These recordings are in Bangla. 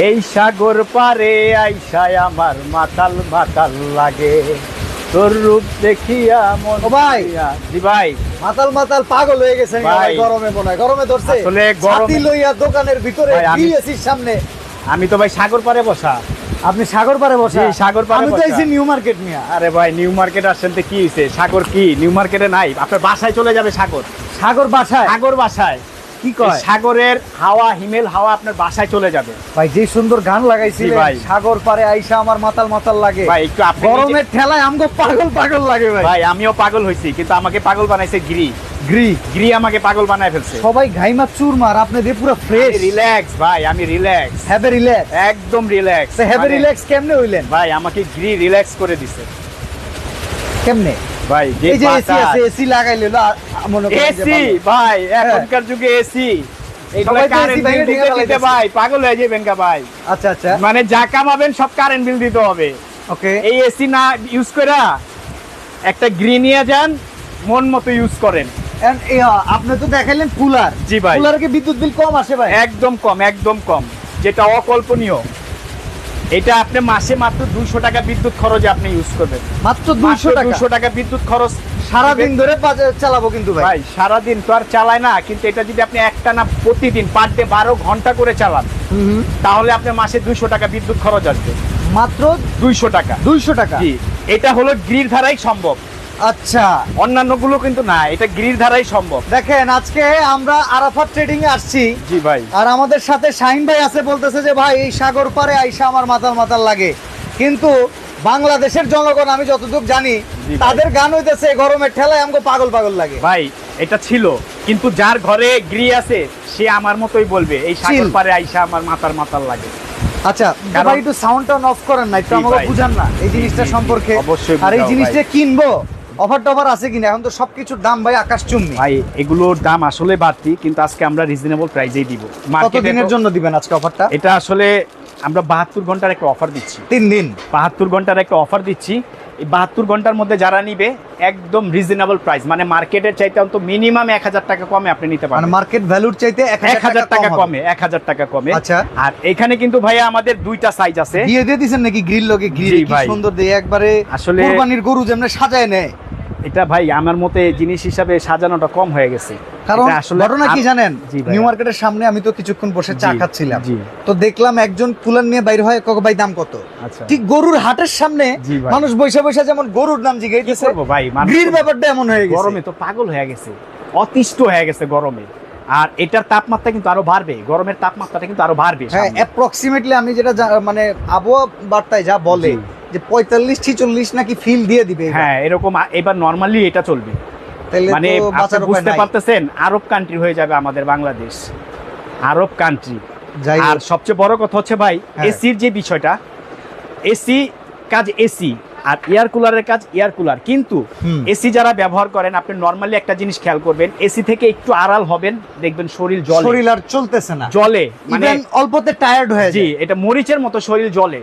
এই সাগর পারে আইসায় আমার মাতাল মাতাল লাগে। তোর রূপ দেখিয়া মন ভাই। জি ভাই। মাতাল মাতাল পাগল হয়ে গেছে ভাই। গরমে মনে হয়। গরমে ধরছে। আসলে গরমে- লইয়া দোকানের ভিতরে বিএসির সামনে। আমি তো ভাই সাগর পারে বসা। আপনি সাগর পারে বসে? সাগর পাড়ে আমি তো। আইছি নিউ মার্কেট নিয়া। আরে ভাই নিউ মার্কেট আসছেন তো কি হয়েছে সাগর কি? নিউ মার্কেটে নাই। আপনার বাসায় চলে যাবে সাগর। সাগর বাসায়? সাগর বাসায়। কি কয়? সাগরের হাওয়া হিমেল হাওয়া আপনার বাসায় চলে যাবে। ভাই যে সুন্দর গান লাগাইছিলেন জি ভাই। সাগর পারে আইসা আমার মাতাল মাতাল লাগে। ভাই একটু গরমের ঠেলায় আমগো পাগল পাগল লাগে ভাই। ভাই আমিও পাগল হয়েছি কিন্তু আমাকে পাগল বানাইছে গিরি। গ্রি? গ্রি আমাকে পাগল বানায় ফেলছে। সবাই ঘাইমা চুরমার আপনি দিয়ে পুরো ফ্রেশ রিল্যাক্স ভাই আমি রিল্যাক্স হ্যাভে রিল্যাক্স একদম রিল্যাক্স হ্যাভে রিল্যাক্স কেমনে হইলেন? ভাই আমাকে গিরি রিল্যাক্স করে দিছে। কেমনে? ভাই এই যে এসি আছে এসি লাগাইলে মনে এসি ভাই এখনকার যুগে এসি। ভাই পাগল হয়ে যাবেন কা ভাই। আচ্ছা আচ্ছা। মানে যা কামাবেন সব কারেন্ট বিল দিতে হবে। ওকে। এই এসি না ইউজ করা একটা গ্রিন নিয়ে যান মন মতো ইউজ করেন। আপনি তো দেখাইলেন কুলার। জি ভাই। কুলারে কি বিদ্যুৎ বিল কম আসে ভাই? একদম কম একদম কম যেটা অকল্পনীয়। এটা আপনি মাসে মাত্র দুইশো টাকা বিদ্যুৎ খরচ আপনি ইউজ করবেন। মাত্র দুইশো দুইশো টাকা বিদ্যুৎ খরচ। সারাদিন ধরে চালাবো কিন্তু ভাই। সারাদিন তো আর চালায় না কিন্তু এটা যদি আপনি একটা না প্রতিদিন পার ডে বারো ঘণ্টা করে চালান। তাহলে আপনি মাসে দুইশো টাকা বিদ্যুৎ খরচ আসবে। মাত্র দুইশো টাকা। দুইশো টাকা? এটা হলো গ্রির ধারাই সম্ভব। আচ্ছা। অন্যান্যগুলো কিন্তু না এটা গ্রির ধারাই সম্ভব। দেখেন আজকে আমরা আরাফাত ট্রেডিং এ আসছি। জি ভাই। আর আমাদের সাথে শাহিন ভাই আছে বলতেছে যে ভাই এই সাগর পারে আইসা আমার মাতাল মাতাল লাগে। কিন্তু বাংলাদেশের জনগণ আমি যতটুকু জানি তাদের গান হইতেছে গরমের ঠেলায় আমাকে পাগল পাগল লাগে। ভাই এটা ছিল। কিন্তু যার ঘরে গ্রি আছে সে আমার মতোই বলবে এই সাগর পারে আইসা আমার মাতার মাতার লাগে। আচ্ছা ভাই একটু সাউন্ডটা অফ করেন না একটু আমাকে। বুঝান না এই জিনিসটা সম্পর্কে। অবশ্যই আর এই জিনিসটা কিনবো? অফার টফার আছে কিনা? এখন তো সবকিছুর দাম ভাই আকাশ চুম্বি ভাই এগুলোর দাম আসলে বাড়তি কিন্তু আজকে আমরা রিজনেবল প্রাইসেই দিব। কত দিনের জন্য দিবেন আজকে অফারটা এটা আসলে আমরা বাহাত্তর ঘণ্টার একটা অফার দিচ্ছি। তিন দিন? বাহাত্তর ঘণ্টার একটা অফার দিচ্ছি। এই বাহাত্তর ঘণ্টার মধ্যে যারা নিবে একদম রিজনেবল প্রাইস মানে মার্কেটের চাইতে অন্তত মিনিমাম এক হাজার টাকা কমে আপনি নিতে মানে পারবেন মার্কেট ভ্যালুর চাইতে এক হাজার টাকা কমে এক হাজার টাকা কমে। আচ্ছা। আর এখানে কিন্তু ভাইয়া আমাদের দুইটা সাইজ আছে। দিয়ে দিয়ে দিছেন নাকি গ্রিল লগে গ্রিল। সুন্দর দিয়ে একবারে আসলে- কুরবানির গরু যেমন সাজায় নেয় এটা ভাই আমার মতে জিনিস হিসাবে সাজানোটা কম হয়ে গেছে। কারণ ঘটনা কি জানেন? নিউ মার্কেটের সামনে আমি তো কিছুক্ষণ বসে চা খাচ্ছিলাম। তো দেখলাম একজন কুলার নিয়ে বাইরে হয় কক ভাই দাম কত? আচ্ছা। ঠিক গরুর হাটের সামনে মানুষ বৈশা বৈশা যেমন গরুর নাম করব ভাই? তো- ব্যাপারটা এমন হয়ে গেছে। গরমে তো পাগল হয়ে গেছে। অতিষ্ঠ হয়ে গেছে গরমে। আর এটার তাপমাত্রা কিন্তু আরও বাড়বে। গরমের তাপমাত্রাটা কিন্তু আরও বাড়বে হ্যাঁ অ্যাপ্রক্সিমেটলি আমি যেটা মানে আবহাওয়া বার্তায় যা বলে। যে পঁয়তাল্লিশ ছিচল্লিশ নাকি ফিল দিয়ে দিবে হ্যাঁ এরকম এবার নর্মালি এটা চলবে। মানে বুঝতে পারতেছেন আরব কান্ট্রি হয়ে যাবে আমাদের বাংলাদেশ। আরব কান্ট্রি আর সবচেয়ে বড় কথা হচ্ছে ভাই হ্যাঁ। এসির যে বিষয়টা এসি কাজ এসি আর এয়ার কুলারের কাজ এয়ার কুলার কিন্তু এসি যারা ব্যবহার করেন আপনি নর্মালি একটা জিনিস খেয়াল করবেন এসি থেকে একটু আড়াল হবেন দেখবেন শরীর জল শরীর আর চলতেছে না। জলে মানে অল্পতে টায়ার্ড হয়ে জি এটা মরিচের মতো শরীর জলে।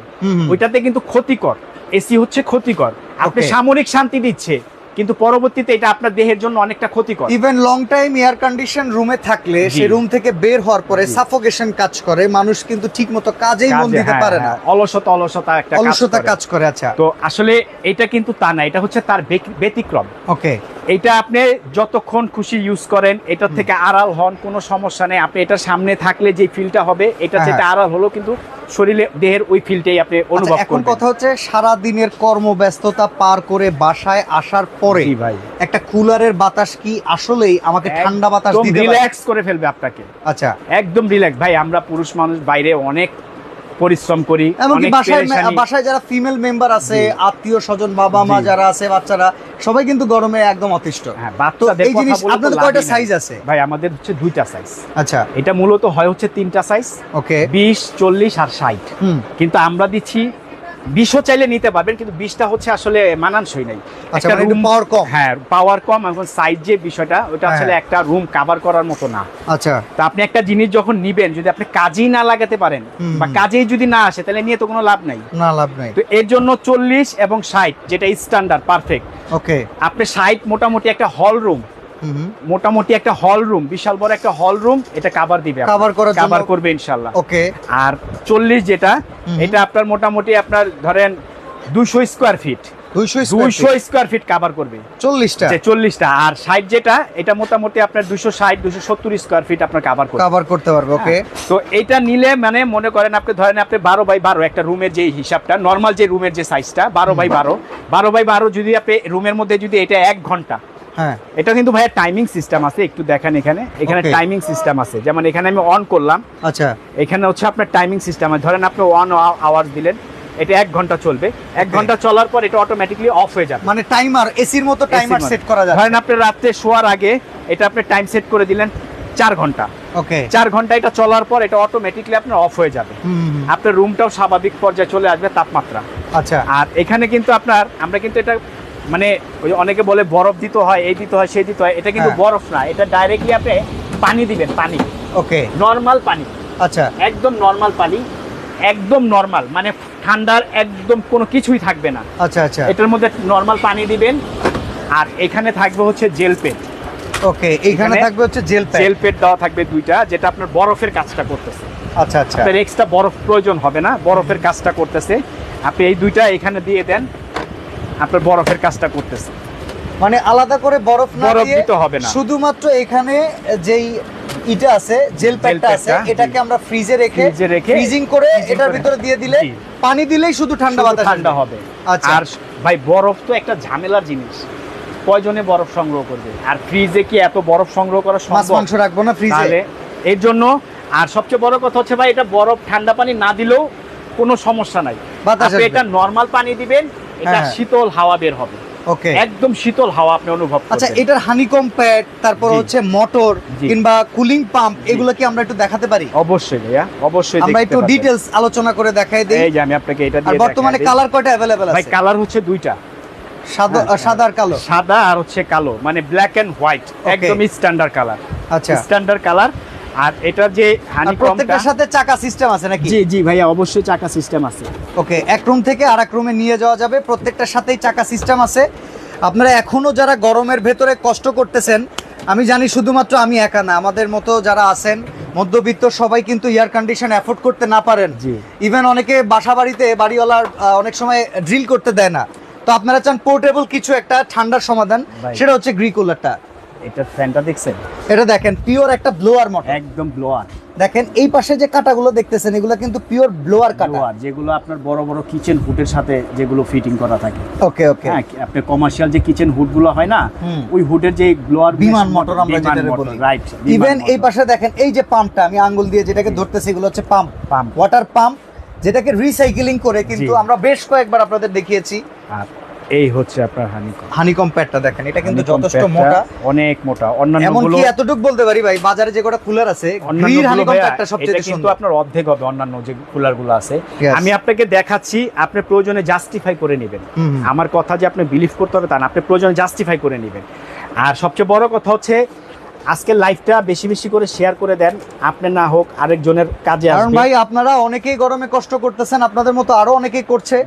ওইটাতে কিন্তু ক্ষতিকর। এসি হচ্ছে ক্ষতিকর। আপনি সামরিক শান্তি দিচ্ছে। কিন্তু পরবর্তীতে এটা আপনার দেহের জন্য অনেকটা ক্ষতিকর। Even long time air condition রুমে থাকলে সেই রুম থেকে বের হওয়ার পরে। সাফোকেশন কাজ করে মানুষ কিন্তু ঠিকমতো কাজেই মন দিতে হ্যাঁ, পারে না। হ্যাঁ, অলসতা অলসতা একটা অলসতা। কাজ করে আচ্ছা। তো আসলে এটা কিন্তু তা না এটা হচ্ছে তার ব্যতিক্রম। ওকে এটা আপনি যতক্ষণ খুশি ইউজ করেন এটার থেকে আড়াল হন কোনো সমস্যা নেই। আপনি এটার সামনে থাকলে যে ফিলটা হবে এটা হ্যাঁ, যেটা আড়াল হলো কিন্তু শরীরে দেহের ওই ফিলটাই আপনি অনুভব আচ্ছা, এখন কথা হচ্ছে সারা দিনের কর্মব্যস্ততা পার করে বাসায় আসার পরে ভাই। একটা কুলারের বাতাস কি আসলেই আমাকে ঠান্ডা বাতাস দিতে রিল্যাক্স করে ফেলবে আপনাকে। আচ্ছা। একদম রিল্যাক্স ভাই আমরা পুরুষ মানুষ বাইরে অনেক পরিশ্রম করি এমনকি বাসায় বাসায় যারা ফিমেল মেম্বার আছে আত্মীয় স্বজন বাবা মা যারা আছে বাচ্চারা সবাই কিন্তু গরমে একদম অতিষ্ঠ। হ্যাঁ এই জিনিস আপনাদের কয়টা সাইজ আছে? ভাই আমাদের হচ্ছে দুইটা সাইজ আচ্ছা। এটা মূলত হয় হচ্ছে তিনটা সাইজ ওকে বিশ চল্লিশ আর ষাট। কিন্তু আমরা দিচ্ছি বিশও চাইলে নিতে পারবেন কিন্তু বিশটা হচ্ছে আসলে মানানসই নাই। আচ্ছা একটা মানে পাওয়ার কম। হ্যাঁ পাওয়ার কম এখন সাইজ যে বিষয়টা ওটা হ্যাঁ। আসলে একটা রুম কভার করার মতো না। আচ্ছা। তো আপনি একটা জিনিস যখন নিবেন যদি আপনি কাজেই না লাগাতে পারেন বা কাজেই যদি না আসে তাহলে নিয়ে তো কোনো লাভ নাই। না লাভ নাই। তো এর জন্য চল্লিশ এবং ষাট যেটা স্ট্যান্ডার্ড পারফেক্ট ওকে আপনি ষাট মোটামুটি একটা হল রুম মোটামুটি একটা হল রুম বিশাল বড় একটা হল রুম এটা কাভার দিবে করার জন্য- কাভার করবে ইনশাল্লাহ। ওকে আর চল্লিশ যেটা এটা আপনার মোটামুটি আপনার ধরেন দুশো স্কোয়ার ফিট দুইশো দুইশো স্কোয়ার ফিট কাভার করবে। যে আর ষাট যেটা এটা মোটামুটি আপনার দুশো ষাট দুশো সত্তর স্কোয়ার ফিট আপনার কাভার করবে। কভার করতে পারবে ওকে হ্যাঁ। তো এটা নিলে মানে মনে করেন আপনি ধরেন আপনি বারো বাই বারো একটা রুমের যে হিসাবটা নর্মাল যে রুমের যে সাইজটা বারো বাই বারো। বারো বাই বারো যদি আপনি রুমের মধ্যে যদি এটা এক ঘণ্টা হ্যার এটা কিন্তু ভাইয়া টাইমিং সিস্টেম আছে একটু দেখেন এখানে। এখানে টাইমিং সিস্টেম আছে। যেমন এখানে আমি অন করলাম। আচ্ছা। এখানে হচ্ছে আপনার টাইমিং সিস্টেম আছে। ধরেন আপনি ওয়ান আওয়ার দিলেন। এটা এক ঘণ্টা চলবে। এক. ঘণ্টা চলার পর এটা অটোমেটিকলি অফ হয়ে যাবে। মানে টাইমার এসির মতো টাইমার সেট করা যায় ধরেন আপনি রাত্রে শোয়ার আগে এটা আপনি টাইম সেট করে দিলেন চার ঘণ্টা। ওকে চার ঘণ্টা এটা চলার পর এটা অটোমেটিকলি আপনার অফ হয়ে যাবে। আপনার রুমটাও স্বাভাবিক পর্যায়ে চলে আসবে তাপমাত্রা। আচ্ছা। আর এখানে কিন্তু আপনার আমরা কিন্তু এটা মানে ওই অনেকে বলে বরফ দিতে হয় এই দিতে হয় সেই দিতে হয় এটা কিন্তু হ্যাঁ। বরফ না এটা ডাইরেক্টলি আপনি পানি দিবেন পানি। ওকে। নর্মাল পানি। আচ্ছা। একদম নর্মাল পানি একদম নর্মাল মানে ঠান্ডার একদম কোনো কিছুই থাকবে না। আচ্ছা আচ্ছা। এটার মধ্যে নর্মাল পানি দিবেন আর এখানে থাকবে হচ্ছে জেল পেট ওকে এখানে থাকবে হচ্ছে জেল প্যাক জেল পেট দেওয়া থাকবে দুইটা যেটা আপনার বরফের কাজটা করতেছে। আচ্ছা আচ্ছা। আপনার এক্সট্রা বরফ প্রয়োজন হবে না বরফের কাজটা করতেছে। আপনি এই দুইটা এখানে দিয়ে দেন আপনার বরফের কাজটা করতেছে। মানে আলাদা করে বরফ না দিয়ে হবে না। শুধুমাত্র এখানে যেই ইটা আছে জেল প্যাকটা আছে এটাকে আমরা ফ্রিজে রেখে ফ্রিজে করে এটার ভিতরে দিয়ে দিলে পানি দিলেই শুধু ঠান্ডা বাতাস ঠান্ডা হবে। আচ্ছা। আর ভাই বরফ তো একটা ঝামেলার জিনিস। কয়জনে বরফ সংগ্রহ করবে? আর ফ্রিজে কি এত বরফ সংগ্রহ করা সম্ভব? মাছ মাংস রাখব না ফ্রিজে এর জন্য আর সবচেয়ে বড় কথা হচ্ছে ভাই এটা বরফ ঠান্ডা পানি না দিলেও কোনো সমস্যা নাই। এটা নর্মাল পানি দিবেন এটা হ্যাঁ। শীতল হাওয়া বের হবে। ওকে। একদম শীতল হাওয়া আপনি অনুভব আচ্ছা এটার হানিকম প্যাড তারপর হচ্ছে মোটর কিংবা কুলিং পাম্প এগুলো কি আমরা একটু দেখাতে পারি? অবশ্যই ভাইয়া অবশ্যই আমরা একটু। ডিটেলস আলোচনা করে দেখাই দিই। এই যে আমি আপনাকে এটা আর বর্তমানে কালার কয়টা অ্যাভেলেবেল ভাই কালার হচ্ছে দুইটা। সাদা হ্যাঁ, সাদা আর কালো? সাদা আর হচ্ছে কালো মানে ব্ল্যাক এন্ড হোয়াইট একদম স্ট্যান্ডার্ড কালার আচ্ছা। স্ট্যান্ডার্ড কালার আর এটার যে প্রত্যেকটার সাথে চাকা সিস্টেম আছে নাকি? জি জি ভাইয়া অবশ্যই চাকা সিস্টেম আছে। ওকে এক রুম থেকে আর এক রুমে নিয়ে যাওয়া যাবে। প্রত্যেকটার সাথেই চাকা সিস্টেম আছে। আপনারা এখনও যারা গরমের ভেতরে কষ্ট করতেছেন আমি জানি শুধুমাত্র আমি একা না আমাদের মতো যারা আছেন মধ্যবিত্ত সবাই কিন্তু এয়ার কন্ডিশন অ্যাফোর্ড করতে না পারেন। জি। ইভেন অনেকে বাসা বাড়িতে বাড়িওয়ালার অনেক সময় ড্রিল করতে দেয় না। তো আপনারা চান পোর্টেবল কিছু একটা ঠান্ডার সমাধান সেটা হচ্ছে গ্রি কুলারটা এটা ফ্যানটা দেখছেন? এটা দেখেন পিওর একটা ব্লোয়ার মোটর একদম ব্লোয়ার দেখেন এই পাশে যে কাটাগুলো দেখতেছেন এগুলো কিন্তু পিওর ব্লোয়ার কাটা। যেগুলো আপনার বড় বড় কিচেন হুডের সাথে যেগুলো ফিটিং করা থাকে। ওকে ওকে হ্যাঁ আপনার কমার্শিয়াল যে কিচেন হুডগুলো হয় না ওই হুডের যে ব্লোয়ার বিমান মোটর আমরা যেটা বলি। রাইট ইভেন এই পাশে দেখেন এই যে পাম্পটা আমি আঙ্গুল দিয়ে যেটাকে ধরতেছি এগুলো হচ্ছে পাম্প পাম্প ওয়াটার পাম্প যেটাকে রিসাইকেলিং করে কিন্তু আমরা বেশ কয়েকবার আপনাদের দেখিয়েছি। এই হচ্ছে আপনার হানিকম। হানিকম প্যাডটা দেখেন এটা কিন্তু যথেষ্ট মোটা। অনেক মোটা। অন্যান্যগুলো এমনকি কি এতটুকু বলতে পারি ভাই বাজারে যে কটা কুলার আছে গ্রিন হানিকম প্যাডটা সবচেয়ে সুন্দর। কিন্তু আপনার অর্ধেক হবে অন্যান্য যে কুলারগুলো আছে আমি আপনাকে দেখাচ্ছি আপনি প্রয়োজনে জাস্টিফাই করে নেবেন। আমার কথা যে আপনি বিলিভ করতে হবে তা না আপনি প্রয়োজনে জাস্টিফাই করে নেবেন। আর সবচেয়ে বড় কথা হচ্ছে আজকের লাইফটা বেশি বেশি করে শেয়ার করে দেন। আপনি না হোক আরেকজনের কাজে কারণ ভাই আপনারা অনেকেই গরমে কষ্ট করতেছেন আপনাদের মতো আরও অনেকেই করছে।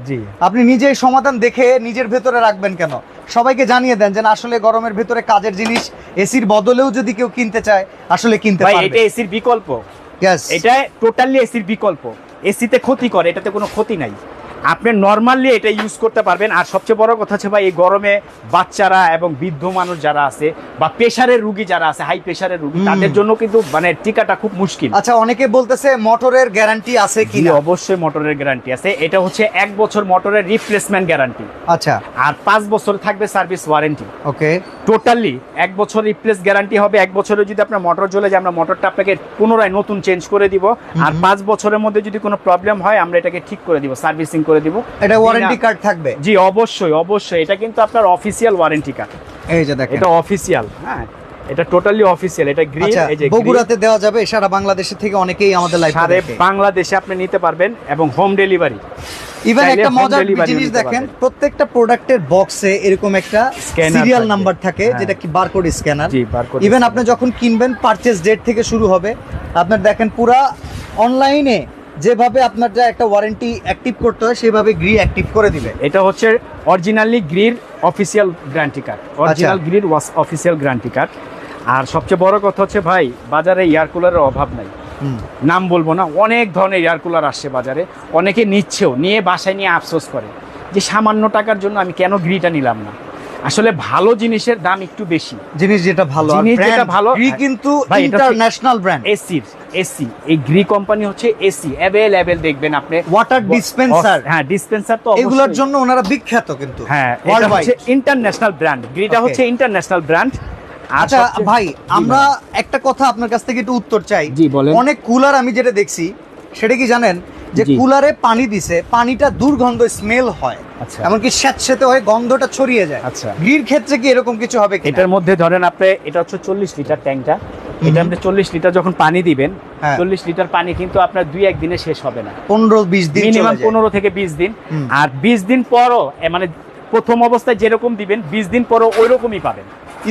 আপনি নিজেই সমাধান দেখে নিজের ভেতরে রাখবেন কেন? সবাইকে জানিয়ে দেন যে আসলে গরমের ভেতরে কাজের জিনিস এসির বদলেও যদি কেউ কিনতে চায় আসলে কিনতে ভাই পারবে। এটা এসির বিকল্প. এটা টোটালি এসির বিকল্প। এসিতে ক্ষতি করে এটাতে কোনো ক্ষতি নাই। আপনি নর্মালি এটা ইউজ করতে পারবেন। আর সবচেয়ে বড় কথা হচ্ছে ভাই এই গরমে বাচ্চারা এবং বৃদ্ধ মানুষ যারা আছে বা প্রেশারের রুগী যারা আছে হাই প্রেশারের রুগী তাদের জন্য কিন্তু মানে টিকাটা খুব মুশকিল। আচ্ছা অনেকে বলতেছে মোটরের গ্যারান্টি আছে কিনা? অবশ্যই মোটরের গ্যারান্টি আছে। এটা হচ্ছে এক বছর মোটরের রিপ্লেসমেন্ট গ্যারান্টি আচ্ছা। আর পাঁচ বছর থাকবে সার্ভিস ওয়ারেন্টি ওকে টোটালি এক বছর রিপ্লেস গ্যারান্টি হবে। এক বছরে যদি আপনার মোটর জ্বলে যায় আমরা মোটরটা আপনাকে পুনরায় নতুন চেঞ্জ করে দিব। আর পাঁচ বছরের মধ্যে যদি কোনো প্রবলেম হয় আমরা এটাকে ঠিক করে দিব সার্ভিসিং করে দিব। এটা ওয়ারেন্টি কার্ড থাকবে? জি অবশ্যই অবশ্যই। এটা কিন্তু আপনার অফিসিয়াল ওয়ারেন্টি কার্ড এই যে দেখেন। এটা অফিসিয়াল হ্যাঁ। এটা টোটালি অফিসিয়াল এটা গ্রিন আচ্ছা এই যে বগুড়াতে দেওয়া যাবে সারা বাংলাদেশের থেকে অনেকেই আমাদের লাইভ সারে বাংলাদেশে আপনি নিতে পারবেন এবং হোম ডেলিভারি ইভেন একটা মজার জিনিস দেখেন প্রত্যেকটা প্রোডাক্টের বক্সে এরকম একটা সিরিয়াল নাম্বার থাকে হ্যাঁ। যেটা কি বারকোড স্ক্যানার ইভেন আপনি যখন কিনবেন পারচেজ ডেট থেকে শুরু হবে আপনার দেখেন পুরা অনলাইনে যেভাবে আপনার একটা ওয়ারেন্টি অ্যাক্টিভ করতে হয় সেভাবে গ্রি অ্যাক্টিভ করে দিবে। এটা হচ্ছে originally Gree official guarantee card original. Gree was official guarantee card আর সবচেয়ে বড় কথা হচ্ছে ভাই বাজারে এয়ার কুলারের অভাব নাই। নাম বলব না অনেক ধরনের এয়ার কুলার আসছে বাজারে। অনেকে নিচ্ছেও নিয়ে বাসায় নিয়ে আফসোস করে। যে সামান্য টাকার জন্য আমি কেন গ্রিটা নিলাম না? আসলে ভালো জিনিসের দাম একটু বেশি। জিনিস যেটা ভালো জিনিস যেটা ভালো, হ্যাঁ। কিন্তু ইন্টারন্যাশনাল ব্র্যান্ড এসির এসি। এই গ্রি কোম্পানি হচ্ছে এসি। অ্যাভেলেবেল দেখবেন আপনি। ওয়াটার ডিসপেন্সার হ্যাঁ ডিসপেন্সার তো এগুলোর জন্য ওনারা বিখ্যাত কিন্তু। হ্যাঁ এটা হচ্ছে ইন্টারন্যাশনাল ব্র্যান্ড গ্রিটা হচ্ছে ইন্টারন্যাশনাল ব্র্যান্ড আচ্ছা ভাই আমরা একটা কথা আপনার কাছ থেকে একটু উত্তর চাই। অনেক কুলার আমি যেটা দেখছি সেটা কি জানেন? যে কুলারে পানি দিছে পানিটা দুর্গন্ধ স্মেল হয়। আচ্ছা। এমনকি স্যাঁতসেতে হয়ে গন্ধটা ছড়িয়ে যায়। আচ্ছা। গ্রির ক্ষেত্রে কি এরকম কিছু হবে এটার মধ্যে ধরেন আপনি এটা হচ্ছে চল্লিশ লিটার ট্যাঙ্কটা এটা আপনি চল্লিশ লিটার যখন পানি দিবেন হ্যাঁ। চল্লিশ লিটার পানি কিন্তু আপনার দুই একদিনে শেষ হবে না। পনেরো বিশ দিন মিনিমাম পনেরো থেকে বিশ দিন। আর বিশ দিন পরও মানে প্রথম অবস্থায় যেরকম দিবেন বিশ দিন পরও ওই রকমই পাবেন।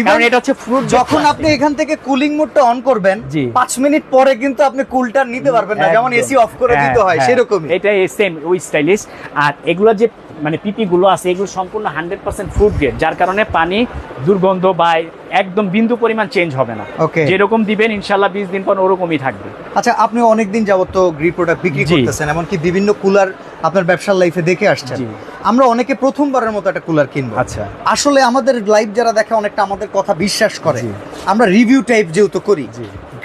কারণ এটা হচ্ছে ফ্রুট যখন আপনি এখান থেকে কুলিং মোডটা অন করবেন জি। পাঁচ মিনিট পরে কিন্তু আপনি কুলটা নিতে পারবেন না যেমন এসি অফ করে দিতে হয় সেরকমই। এটা সেম ওই স্টাইলিশ আর এগুলো যে মানে পিপি গুলো আছে এগুলো সম্পূর্ণ হান্ড্রেড পার্সেন্ট ফ্রুট গ্রেড যার কারণে পানি দুর্গন্ধ বা একদম বিন্দু পরিমাণ চেঞ্জ হবে না। যেরকম দিবেন ইনশাল্লাহ বিশ দিন পর ওরকমই থাকবে। আচ্ছা আপনি অনেকদিন যাবত তো গ্রি প্রোডাক্ট বিক্রি করতেছেন এমনকি বিভিন্ন কুলার আপনার ব্যবসার লাইফে দেখে আসছেন। আমরা অনেকে প্রথমবারের মতো একটা কুলার কিনবো। আচ্ছা। আসলে আমাদের লাইভ যারা দেখে অনেকটা আমাদের কথা বিশ্বাস করে আমরা রিভিউ টাইপ যেহেতু করি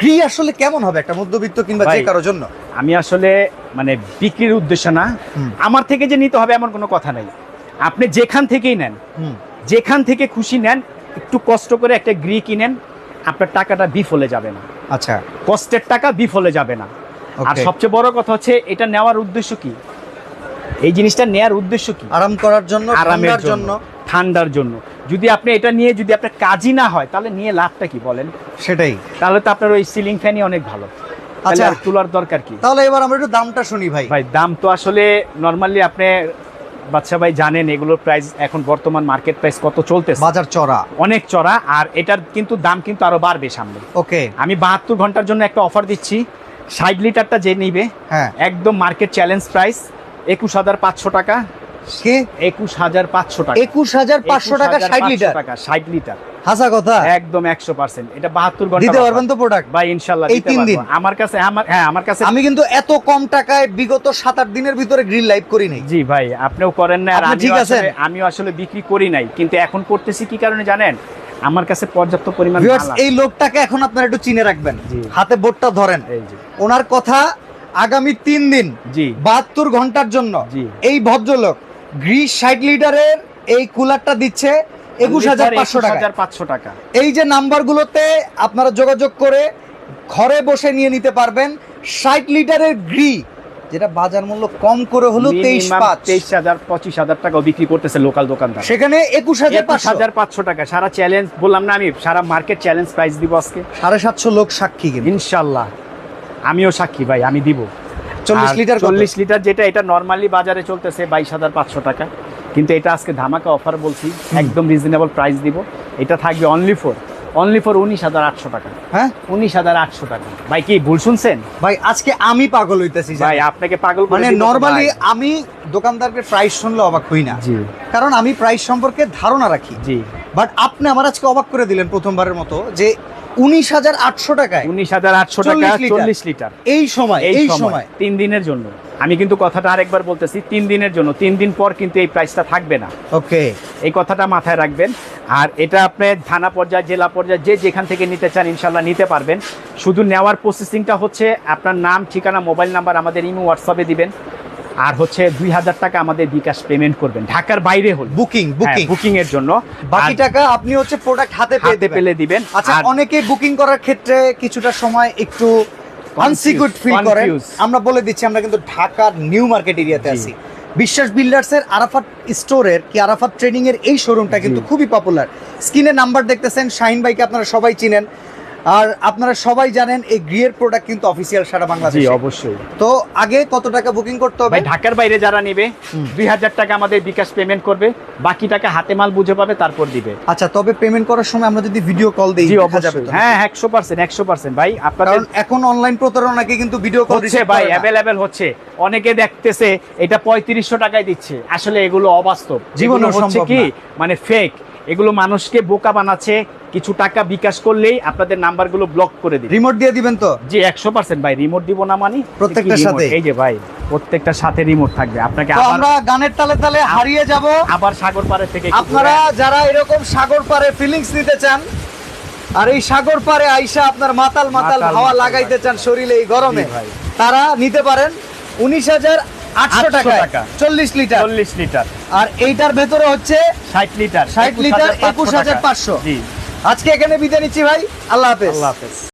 গ্রি আসলে কেমন হবে? একটা মধ্যবিত্ত কিংবা যে কারোর জন্য? আমি আসলে মানে বিক্রির উদ্দেশ্য না। আমার থেকে যে নিতে হবে এমন কোনো কথা নাই। আপনি যেখান থেকেই নেন যেখান থেকে খুশি নেন একটু কষ্ট করে একটা গ্রি কিনেন আপনার টাকাটা বিফলে যাবে না। আচ্ছা। কষ্টের টাকা বিফলে যাবে না। আর সবচেয়ে বড় কথা হচ্ছে এটা নেওয়ার উদ্দেশ্য কি? এই জিনিসটা নেওয়ার উদ্দেশ্য কি? আরাম করার জন্য আরামের জন্য। ঠান্ডার জন্য। যদি আপনি এটা নিয়ে যদি আপনার কাজই না হয় তাহলে নিয়ে লাভটা কি বলেন? সেটাই। তাহলে তো আপনার ওই সিলিং ফ্যানই অনেক ভালো। আচ্ছা। তোলার দরকার কি? তাহলে এবার আমরা একটু দামটা শুনি ভাই। ভাই দাম তো আসলে নর্মালি আপনি বাচ্চা ভাই জানেন এগুলোর প্রাইস এখন বর্তমান মার্কেট প্রাইস কত চলতেছে। বাজার চড়া। অনেক চড়া আর এটার কিন্তু দাম কিন্তু আরও বাড়বে সামনে। ওকে। আমি বাহাত্তর ঘণ্টার জন্য একটা অফার দিচ্ছি। ষাট লিটারটা যে নিবে হ্যাঁ। একদম মার্কেট চ্যালেঞ্জ প্রাইস একুশ হাজার পাঁচশো টাকা। কে? একুশ হাজার পাঁচশো টাকা। একুশ হাজার পাঁচশো টাকা ষাট লিটার? টাকা ষাট লিটার। হাসা কথা? একদম একশো পার্সেন্ট। এটা বাহাত্তর ঘণ্টা দিতে পারবেন তো প্রোডাক্ট ভাই ইনশাল্লাহ এই তিন দিন? আমার কাছে আমার হ্যাঁ আমার কাছে আমি কিন্তু এত কম টাকায় বিগত সাত আট দিনের ভিতরে লাইভ করি নাই। জি ভাই আপনিও করেন না আর ঠিক আছেন? আসলে আমিও আসলে বিক্রি করি নাই। কিন্তু এখন করতেছি কি কারণে জানেন? আমার কাছে পর্যাপ্ত পরিমাণ আছে। এই লোকটাকে এখন আপনারা একটু চিনে রাখবেন। হাতে বোর্ডটা ধরেন। ওনার কথা আগামী তিন দিন জি। বাহাত্তর ঘণ্টার জন্য জি। এই ভদ্রলোক গ্রিস ষাট লিটারের এই কুলারটা দিচ্ছে একুশ হাজার পাঁচশো টাকা হাজার পাঁচশো টাকা। এই যে নাম্বারগুলোতে আপনারা যোগাযোগ করে ঘরে বসে নিয়ে নিতে পারবেন ষাট লিটারের গ্রি যেটা বাজার মূল্য কম করে হলো তেইশ পাঁচ। তেইশ হাজার পঁচিশ হাজার টাকাও বিক্রি করতেছে লোকাল দোকানদার। সেখানে একুশ হাজার পাঁচশো। হাজার পাঁচশো টাকা। সারা চ্যালেঞ্জ বললাম না আমি সারা মার্কেট চ্যালেঞ্জ প্রাইস দিব আজকে। সাড়ে সাতশো লোক সাক্ষী ইনশাল্লাহ। আমিও সাক্ষী ভাই আমি দিব। চল্লিশ লিটার? চল্লিশ লিটার যেটা এটা নর্মালি বাজারে চলতেছে বাইশ হাজার পাঁচশো টাকা। কিন্তু এটা আজকে ধামাকা অফার বলছি একদম রিজনেবল প্রাইস দিব। এটা থাকবে অনলি ফর অনলি ফর উনিশ হাজার আটশো টাকা। হ্যাঁ? উনিশ হাজার আটশো টাকা। ভাই কি ভুল শুনছেন? ভাই আজকে আমি পাগল হইতেছি ভাই আপনাকে পাগল মানে নর্মালি আমি দোকানদারকে প্রাইস শুনলে অবাক হই না। জি। কারণ আমি প্রাইস সম্পর্কে ধারণা রাখি। জি। বাট আপনি আমার আজকে অবাক করে দিলেন প্রথমবারের মতো যে উনিশ হাজার আটশো টাকায়। উনিশ হাজার আটশো টাকা চল্লিশ লিটার। এই সময় এই সময়। তিন দিনের জন্য। আমি কিন্তু কথাটা আরেকবার বলতেছি তিন দিনের জন্য। তিন দিন পর কিন্তু এই প্রাইসটা থাকবে না। ওকে। এই কথাটা মাথায় রাখবেন। আর এটা আপনি থানা পর্যায়ে জেলা পর্যায়ে যে যেখান থেকে নিতে চান ইনশাল্লাহ নিতে পারবেন। শুধু নেওয়ার প্রসেসিংটা হচ্ছে আপনার নাম ঠিকানা মোবাইল নাম্বার আমাদের ইমো হোয়াটসঅ্যাপে দিবেন। আর হচ্ছে দুই হাজার টাকা আমাদের বিকাশ পেমেন্ট করবেন। ঢাকার বাইরে হল। বুকিং বুকিং বুকিং এর জন্য। বাকি টাকা আপনি হচ্ছে প্রোডাক্ট হাতে পেয়ে হাতে পেলে দিবেন। আচ্ছা অনেকে বুকিং করার ক্ষেত্রে কিছুটা সময় একটু আনসিকিউর ফিল করেন। আমরা বলে দিচ্ছি আমরা কিন্তু ঢাকার নিউ মার্কেট এরিয়াতে। আছি। বিশ্বাস বিল্ডার্স এর আরাফাত স্টোরের কি আরাফাত ট্রেডিং এর এই শোরুমটা কিন্তু খুবই পপুলার স্ক্রিনে নাম্বার দেখতেছেন শাহিন ভাইকে আপনারা সবাই চিনেন। আর আপনারা সবাই জানেন এই গ্রিয়ের প্রোডাক্ট কিন্তু অফিসিয়াল সারা জি বাংলাদেশে। অবশ্যই। তো আগে কত টাকা বুকিং করতে হবে? ঢাকার বাইরে যারা নেবে। দুই হাজার টাকা আমাদের বিকাশ পেমেন্ট করবে বাকি টাকা হাতে মাল বুঝে পাবে তারপর দিবে। আচ্ছা তবে পেমেন্ট করার সময় আমরা যদি ভিডিও কল দিই জি অবশ্যই। হ্যাঁ একশো পার্সেন্ট একশো পার্সেন্ট ভাই আপনাদের কারণ এখন অনলাইন প্রতারণাকে কিন্তু ভিডিও কল হচ্ছে ভাই অ্যাভেলেবেল হচ্ছে। অনেকে দেখতেছে এটা পঁয়ত্রিশশো টাকায় দিচ্ছে। আসলে এগুলো অবাস্তব। জীবন হচ্ছে সম্ভব কি? মানে ফেক এগুলো মানুষকে বোকা বানাচ্ছে কিছু টাকা বিকাশ করলেই আপনাদের নাম্বারগুলো ব্লক করে দিবে। রিমোট দিয়ে দিবেন তো? জি একশো পার্সেন্ট ভাই রিমোট দিব না মানে প্রত্যেকটার সাথে? এই যে ভাই প্রত্যেকটার সাথে রিমোট থাকবে। আপনাকে আমরা গানের তালে তালে হারিয়ে যাব। আবার সাগর পাড়ের থেকে আপনারা যারা এরকম সাগর পারে ফিলিংস নিতে চান আর এই সাগর পারে আইসা আপনার মাতাল মাতাল হাওয়া লাগাইতে চান শরীরে এই গরমে ভাই। তারা নিতে পারেন। উনিশ হাজার আটশো টাকা। চল্লিশ লিটার। চল্লিশ লিটার। আর এইটার ভেতরে হচ্ছে ষাট লিটার 60 লিটার, একুশ হাজার পাঁচশো। আজকে এখানে বিদায় নিচ্ছি ভাই। আল্লাহ হাফেজ। আল্লাহ হাফেজ।